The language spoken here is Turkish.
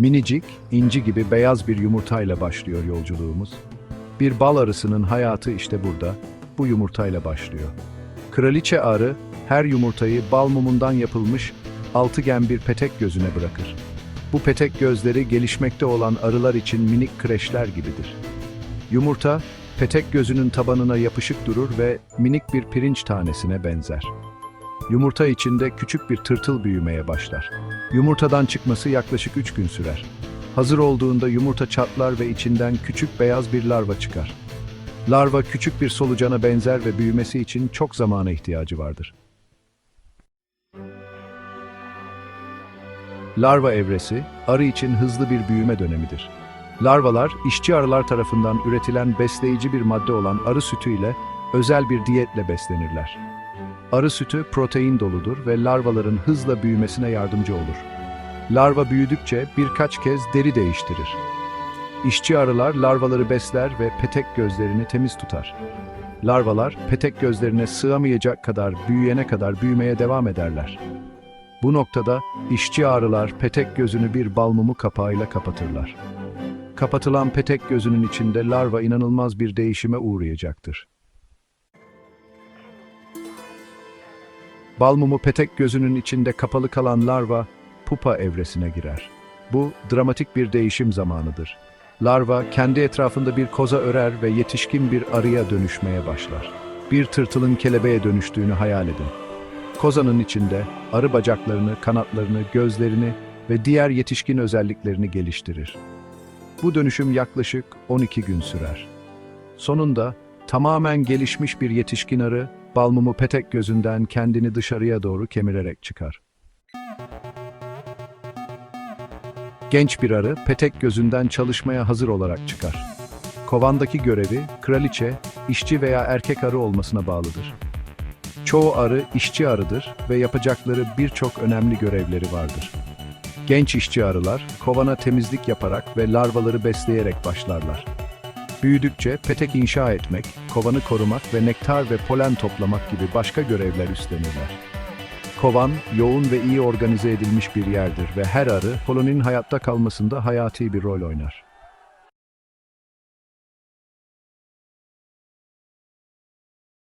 Minicik, inci gibi beyaz bir yumurtayla başlıyor yolculuğumuz. Bir bal arısının hayatı işte burada, bu yumurtayla başlıyor. Kraliçe arı, her yumurtayı bal mumundan yapılmış altıgen bir petek gözüne bırakır. Bu petek gözleri gelişmekte olan arılar için minik kreşler gibidir. Yumurta, petek gözünün tabanına yapışık durur ve minik bir pirinç tanesine benzer. Yumurta içinde küçük bir tırtıl büyümeye başlar. Yumurtadan çıkması yaklaşık 3 gün sürer. Hazır olduğunda yumurta çatlar ve içinden küçük beyaz bir larva çıkar. Larva küçük bir solucana benzer ve büyümesi için çok zamana ihtiyacı vardır. Larva evresi, arı için hızlı bir büyüme dönemidir. Larvalar, işçi arılar tarafından üretilen besleyici bir madde olan arı sütü ile özel bir diyetle beslenirler. Arı sütü protein doludur ve larvaların hızla büyümesine yardımcı olur. Larva büyüdükçe birkaç kez deri değiştirir. İşçi arılar larvaları besler ve petek gözlerini temiz tutar. Larvalar petek gözlerine sığamayacak kadar büyüyene kadar büyümeye devam ederler. Bu noktada işçi arılar petek gözünü bir bal mumu kapağıyla kapatırlar. Kapatılan petek gözünün içinde larva inanılmaz bir değişime uğrayacaktır. Bal mumu petek gözünün içinde kapalı kalan larva pupa evresine girer. Bu dramatik bir değişim zamanıdır. Larva kendi etrafında bir koza örer ve yetişkin bir arıya dönüşmeye başlar. Bir tırtılın kelebeğe dönüştüğünü hayal edin. Kozanın içinde arı bacaklarını, kanatlarını, gözlerini ve diğer yetişkin özelliklerini geliştirir. Bu dönüşüm yaklaşık 12 gün sürer. Sonunda tamamen gelişmiş bir yetişkin arı, balmumu petek gözünden kendini dışarıya doğru kemirerek çıkar. Genç bir arı petek gözünden çalışmaya hazır olarak çıkar. Kovandaki görevi kraliçe, işçi veya erkek arı olmasına bağlıdır. Çoğu arı işçi arıdır ve yapacakları birçok önemli görevleri vardır. Genç işçi arılar kovana temizlik yaparak ve larvaları besleyerek başlarlar. Büyüdükçe petek inşa etmek, kovanı korumak ve nektar ve polen toplamak gibi başka görevler üstlenirler. Kovan, yoğun ve iyi organize edilmiş bir yerdir ve her arı koloninin hayatta kalmasında hayati bir rol oynar.